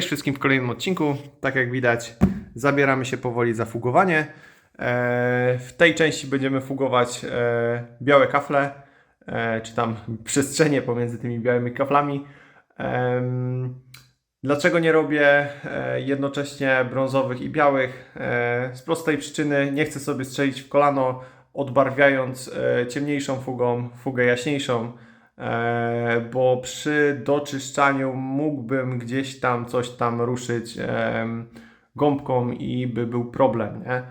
Cześć wszystkim w kolejnym odcinku. Tak jak widać, zabieramy się powoli za fugowanie. E, W tej części będziemy fugować e, białe kafle, e, czy tam przestrzenie pomiędzy tymi białymi kaflami. Dlaczego nie robię jednocześnie brązowych i białych? Z prostej przyczyny nie chcę sobie strzelić w kolano, odbarwiając ciemniejszą fugą fugę jaśniejszą. E, bo przy doczyszczaniu mógłbym gdzieś tam coś tam ruszyć gąbką i by był problem, nie?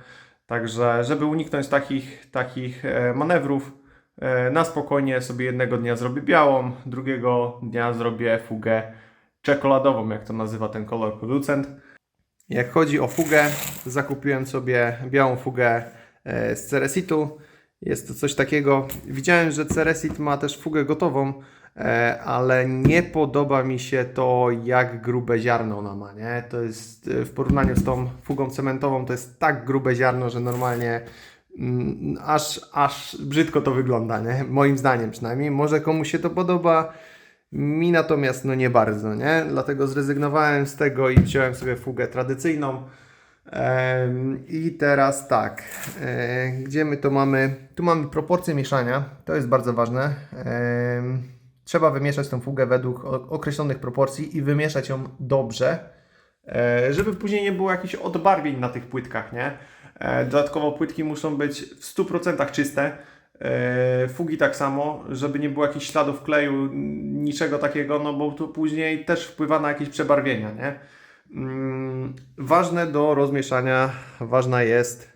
Także, żeby uniknąć takich, takich e, manewrów, e, na spokojnie sobie jednego dnia zrobię białą, drugiego dnia zrobię fugę czekoladową, jak to nazywa ten kolor producent. Jak chodzi o fugę, zakupiłem sobie białą fugę z Ceresitu. Jest to coś takiego. Widziałem, że Ceresit ma też fugę gotową, e, ale nie podoba mi się to, jak grube ziarno ona ma. Nie? To jest e, w porównaniu z tą fugą cementową, to jest tak grube ziarno, że normalnie mm, aż, aż brzydko to wygląda, nie? moim zdaniem przynajmniej. Może komuś się to podoba. Mi natomiast no nie bardzo, nie? Dlatego zrezygnowałem z tego i wziąłem sobie fugę tradycyjną. I teraz tak, gdzie my to mamy? Tu mamy proporcje mieszania, to jest bardzo ważne. Trzeba wymieszać tą fugę według określonych proporcji i wymieszać ją dobrze, e, żeby później nie było jakichś odbarwień na tych płytkach, nie? E, Dodatkowo płytki muszą być w 100% czyste. E, Fugi tak samo, żeby nie było jakichś śladów kleju, niczego takiego, no bo to później też wpływa na jakieś przebarwienia, nie? Mm, Ważne do rozmieszania, ważna jest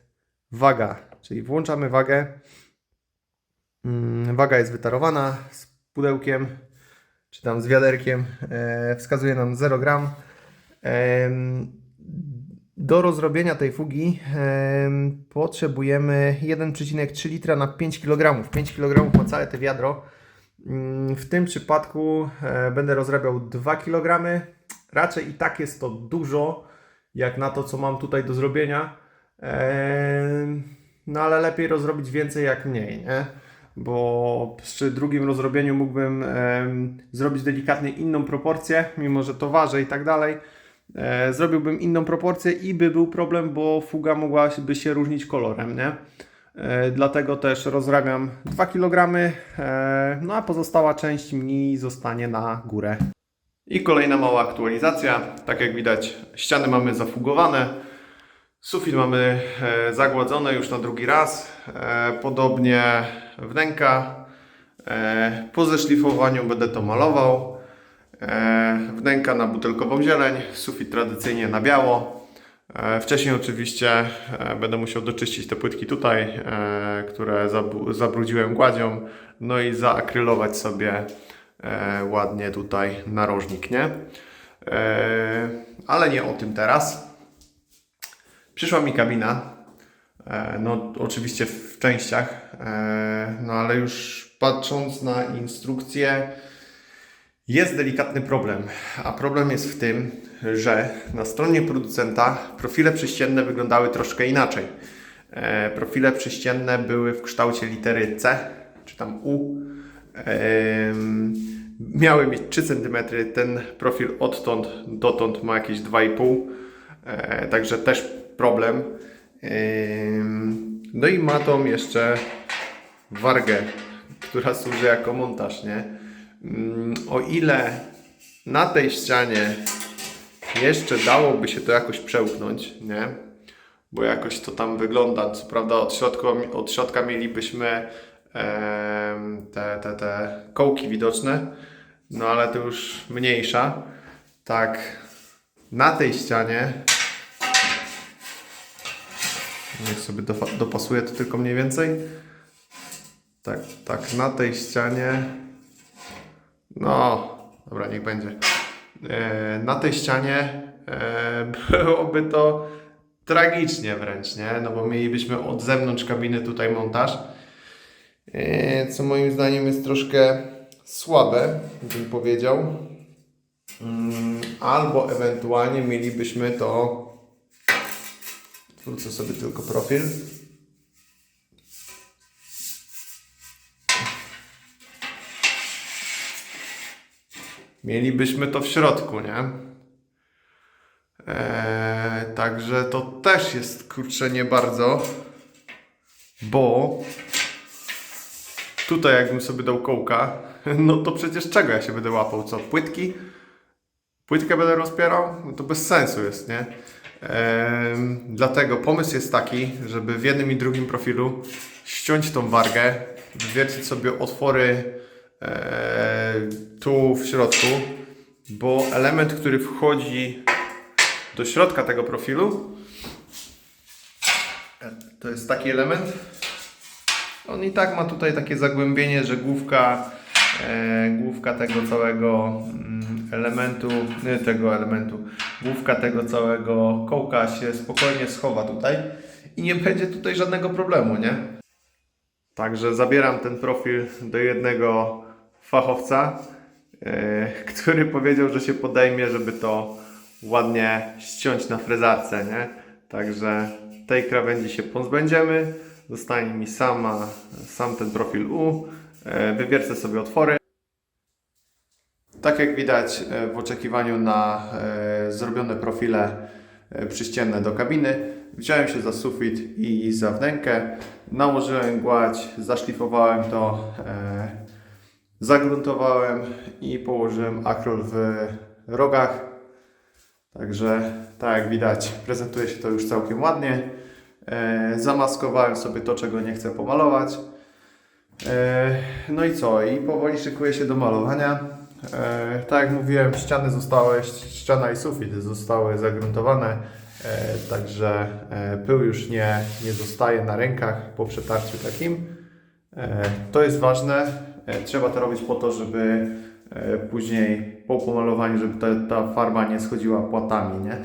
waga, czyli włączamy wagę. Mm, Waga jest wytarowana z pudełkiem, czy tam z wiaderkiem, e, wskazuje nam 0 gram. Do rozrobienia tej fugi em, potrzebujemy 1,3 litra na 5 kg. 5 kg ma całe to wiadro. Mm, W tym przypadku e, będę rozrabiał 2 kg. Raczej i tak jest to dużo, jak na to, co mam tutaj do zrobienia. No ale lepiej rozrobić więcej jak mniej, nie? Bo przy drugim rozrobieniu mógłbym em, zrobić delikatnie inną proporcję, mimo że to waży i tak dalej. E, zrobiłbym inną proporcję i by był problem, bo fuga mogłaby się różnić kolorem, nie? E, Dlatego też rozrabiam 2 kg, e, no a pozostała część mi zostanie na górę. I kolejna mała aktualizacja. Tak jak widać, ściany mamy zafugowane, sufit mamy e, zagładzone już na drugi raz. E, Podobnie wnęka. E, Po zeszlifowaniu będę to malował. Wnęka na butelkową zieleń, sufit tradycyjnie na biało. Wcześniej oczywiście będę musiał doczyścić te płytki tutaj, które zabrudziłem gładzią, no i zaakrylować sobie ładnie tutaj narożnik, nie? E, Ale nie o tym teraz. Przyszła mi kabina, e, no oczywiście w częściach, e, no ale już patrząc na instrukcję, jest delikatny problem, a problem jest w tym, że na stronie producenta profile prześcienne wyglądały troszkę inaczej. E, profile prześcienne były w kształcie litery C, czy tam U. Miały mieć 3 cm, ten profil odtąd dotąd ma jakieś 2,5 e, także też problem. Em, no i ma tą jeszcze wargę, która służy jako montaż, nie? O ile na tej ścianie jeszcze dałoby się to jakoś przełknąć, nie? Bo jakoś to tam wygląda. Co prawda od środka, od środka mielibyśmy te, te, te kołki widoczne, no ale to już mniejsza. Tak, na tej ścianie niech sobie dopasuję to tylko mniej więcej. Tak, tak, na tej ścianie no, dobra, niech będzie. E, na tej ścianie e, byłoby to tragicznie wręcz, nie? No bo mielibyśmy od zewnątrz kabiny tutaj montaż, co moim zdaniem jest troszkę słabe, bym powiedział. Mm, Albo ewentualnie mielibyśmy to. Wrócę sobie tylko profil. Mielibyśmy to w środku, nie? Eee, także to też jest kurczę nie bardzo, bo tutaj jakbym sobie dał kołka, no to przecież czego ja się będę łapał? Co? Płytki? Płytkę będę rozpierał? No to bez sensu jest, nie? Em, dlatego pomysł jest taki, żeby w jednym i drugim profilu ściąć tą wargę, wywiercić sobie otwory e, tu w środku, bo element, który wchodzi do środka tego profilu, to jest taki element, on i tak ma tutaj takie zagłębienie, że główka, e, główka tego całego mm, elementu, nie tego elementu, główka tego całego kołka się spokojnie schowa tutaj i nie będzie tutaj żadnego problemu, nie? Także zabieram ten profil do jednego fachowca, e, który powiedział, że się podejmie, żeby to ładnie ściąć na frezarce, nie? Także tej krawędzi się pozbędziemy. Zostanie mi sama, sam ten profil U. E, Wywiercę sobie otwory. Tak jak widać e, w oczekiwaniu na e, zrobione profile przyścienne do kabiny, wziąłem się za sufit i za wnękę, nałożyłem gładź, zaszlifowałem to, zagruntowałem i położyłem akrol w rogach. Także tak jak widać prezentuje się to już całkiem ładnie. E, zamaskowałem sobie to, czego nie chcę pomalować. E, No i co? I powoli szykuję się do malowania. E, tak jak mówiłem, ściany zostały, ściana i sufit zostały zagruntowane, także pył już nie, nie zostaje na rękach po przetarciu takim. To jest ważne. Trzeba to robić po to, żeby później po pomalowaniu, żeby ta, ta farba nie schodziła płatami, nie?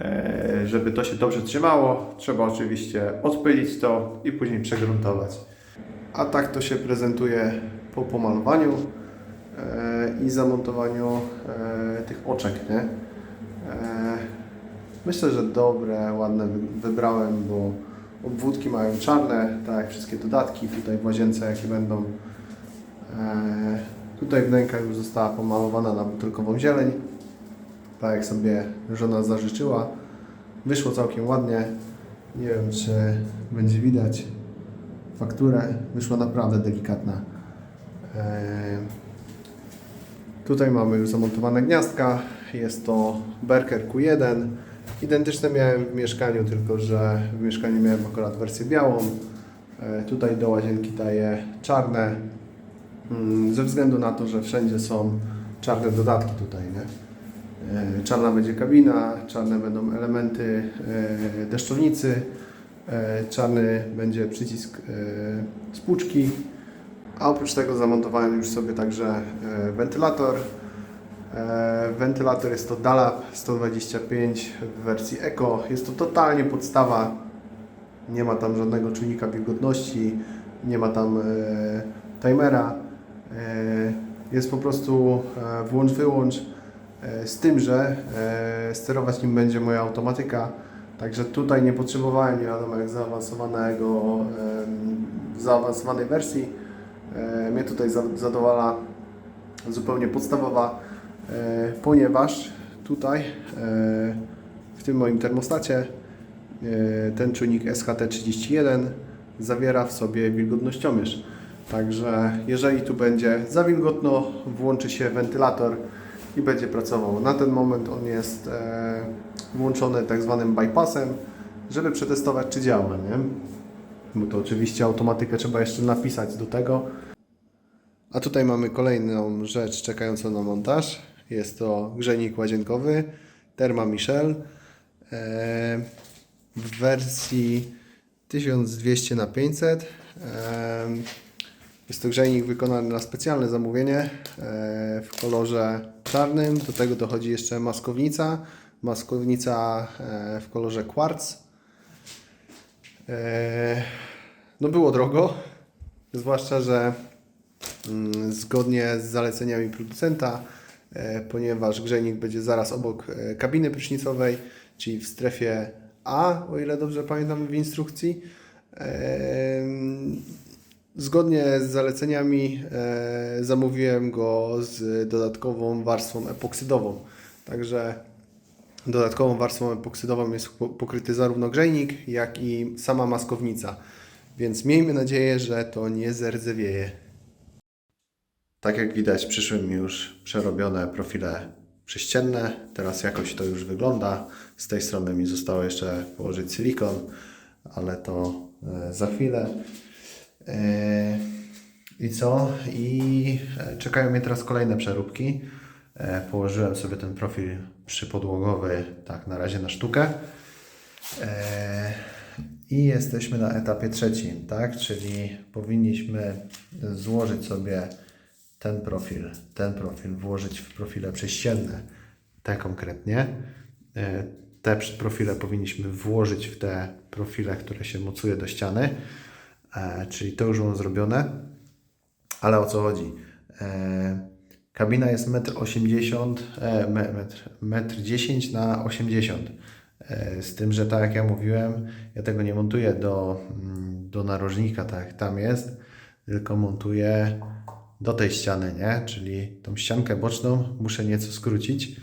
E, Żeby to się dobrze trzymało, trzeba oczywiście odpylić to i później przegruntować. A tak to się prezentuje po pomalowaniu e, i zamontowaniu e, tych oczek, nie? Myślę, że dobre, ładne wy- wybrałem, bo obwódki mają czarne, tak jak wszystkie dodatki tutaj w łazience jakie będą. Tutaj wnęka już została pomalowana na butelkową zieleń, tak jak sobie żona zażyczyła. Wyszło całkiem ładnie. Nie wiem, czy będzie widać fakturę. Wyszła naprawdę delikatna. E, Tutaj mamy już zamontowane gniazdka. Jest to Berker Q1. Identyczne miałem w mieszkaniu, tylko że w mieszkaniu miałem akurat wersję białą. E, Tutaj do łazienki daję czarne. Mm, Ze względu na to, że wszędzie są czarne dodatki tutaj, nie? E, Czarna będzie kabina, czarne będą elementy e, deszczownicy, e, czarny będzie przycisk spłuczki, a oprócz tego zamontowałem już sobie także wentylator. Wentylator jest to Dalab 125 w wersji Eco. Jest to totalnie podstawa. Nie ma tam żadnego czujnika wilgotności, nie ma tam timera. Jest po prostu włącz-wyłącz. E, z tym, że e, sterować nim będzie moja automatyka. Także tutaj nie potrzebowałem nie wiadomo jak zaawansowanego, zaawansowanej wersji. E, Mnie tutaj za- zadowala zupełnie podstawowa, ponieważ tutaj w tym moim termostacie ten czujnik SHT31 zawiera w sobie wilgotnościomierz. Także jeżeli tu będzie za wilgotno, włączy się wentylator i będzie pracował. Na ten moment on jest e, włączony tak zwanym bypassem, żeby przetestować czy działa, nie? Bo to oczywiście automatykę trzeba jeszcze napisać do tego. A tutaj mamy kolejną rzecz czekającą na montaż. Jest to grzejnik łazienkowy Therma Michel e, w wersji 1200 na 500. E, Jest to grzejnik wykonany na specjalne zamówienie w kolorze czarnym. Do tego dochodzi jeszcze maskownica. Maskownica e, w kolorze quartz. E, No było drogo, zwłaszcza, że mm, zgodnie z zaleceniami producenta, e, ponieważ grzejnik będzie zaraz obok kabiny prysznicowej, czyli w strefie A, o ile dobrze pamiętam w instrukcji. Zgodnie z zaleceniami e, zamówiłem go z dodatkową warstwą epoksydową. Także Dodatkową warstwą epoksydową jest po- pokryty zarówno grzejnik, jak i sama maskownica. Więc miejmy nadzieję, że to nie zerdzewieje. Tak jak widać, przyszły mi już przerobione profile prześcienne. Teraz jakoś to już wygląda. Z tej strony mi zostało jeszcze położyć silikon, ale to e, za chwilę. E, I co? I e, czekają mnie teraz kolejne przeróbki. E, Położyłem sobie ten profil przypodłogowy tak na razie na sztukę. I jesteśmy na etapie trzecim, tak? Czyli powinniśmy złożyć sobie ten profil, ten profil włożyć w profile prześcienne, te konkretnie. Te profile powinniśmy włożyć w te profile, które się mocuje do ściany, E, czyli to już mam zrobione. Ale o co chodzi? E, kabina jest 1,80 m, e, metr, metr 10 na 80 e, Z tym, że tak jak ja mówiłem, ja tego nie montuję do, mm, do narożnika, tak jak tam jest, tylko montuję do tej ściany, nie? Czyli tą ściankę boczną muszę nieco skrócić.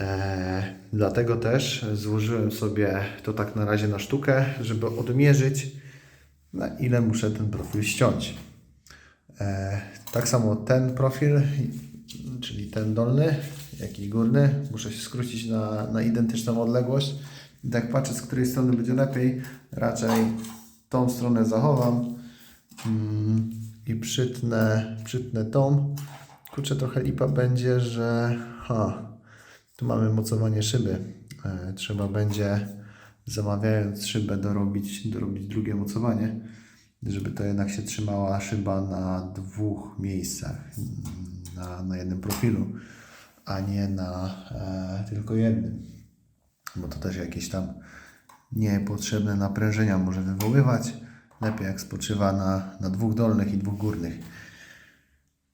E, dlatego też złożyłem sobie to tak na razie na sztukę, żeby odmierzyć, na ile muszę ten profil ściąć. E, tak samo ten profil, czyli ten dolny, jak i górny, muszę się skrócić na, na identyczną odległość. I tak patrzę, z której strony będzie lepiej. Raczej tą stronę zachowam mm, i przytnę, przytnę tą. Kurczę, trochę lipa będzie, że ha, tu mamy mocowanie szyby. E, trzeba będzie zamawiając szybę dorobić, dorobić drugie mocowanie żeby to jednak się trzymała szyba na dwóch miejscach, na, na jednym profilu, a nie na e, tylko jednym. Bo to też jakieś tam niepotrzebne naprężenia może wywoływać. Lepiej jak spoczywa na, na dwóch dolnych i dwóch górnych.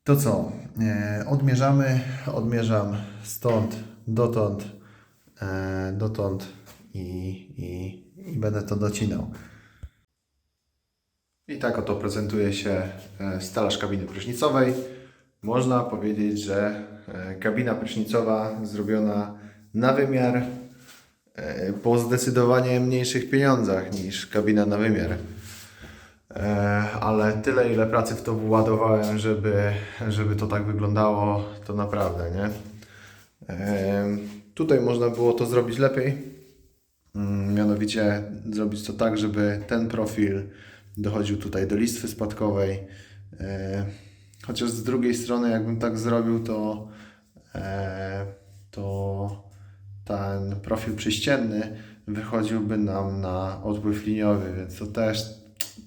To co? E, odmierzamy. Odmierzam stąd, dotąd, e, dotąd i, i, i będę to docinał. I tak oto prezentuje się e, stelaż kabiny prysznicowej. Można powiedzieć, że e, kabina prysznicowa zrobiona na wymiar e, po zdecydowanie mniejszych pieniądzach niż kabina na wymiar. Ale tyle ile pracy w to władowałem, żeby, żeby to tak wyglądało, to naprawdę, nie? Tutaj można było to zrobić lepiej. Mianowicie zrobić to tak, żeby ten profil dochodził tutaj do listwy spadkowej. E, Chociaż z drugiej strony, jakbym tak zrobił, to, e, to ten profil przyścienny wychodziłby nam na odpływ liniowy, więc to też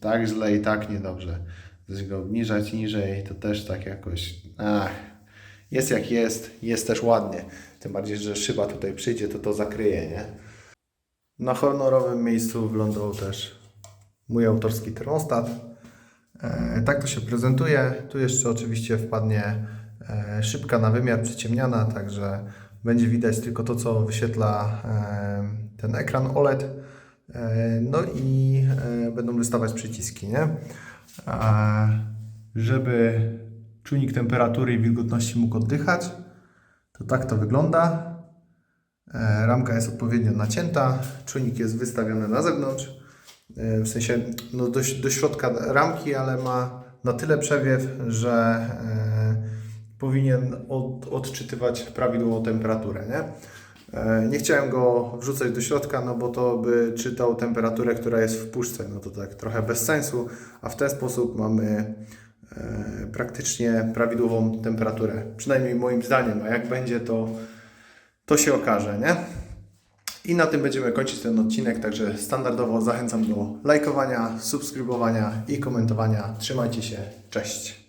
tak źle i tak niedobrze. Gdzieś go obniżać niżej, to też tak jakoś. Ach, jest jak jest, jest też ładnie. Tym bardziej, że szyba tutaj przyjdzie, to to zakryje, nie? Na honorowym miejscu wlądował też mój autorski termostat. E, tak to się prezentuje. Tu jeszcze oczywiście wpadnie e, szybka na wymiar przyciemniana, także będzie widać tylko to, co wyświetla e, ten ekran OLED. No i będą wystawać przyciski, nie? Żeby czujnik temperatury i wilgotności mógł oddychać, to tak to wygląda. E, Ramka jest odpowiednio nacięta, czujnik jest wystawiony na zewnątrz, e, w sensie no do, do środka ramki, ale ma na tyle przewiew, że e, powinien od, odczytywać prawidłową temperaturę. Nie? Nie chciałem go wrzucać do środka, no bo to by czytał temperaturę, która jest w puszce, no to tak trochę bez sensu, a w ten sposób mamy praktycznie prawidłową temperaturę, przynajmniej moim zdaniem, a jak będzie to to się okaże, nie? I na tym będziemy kończyć ten odcinek, także standardowo zachęcam do lajkowania, subskrybowania i komentowania. Trzymajcie się, cześć!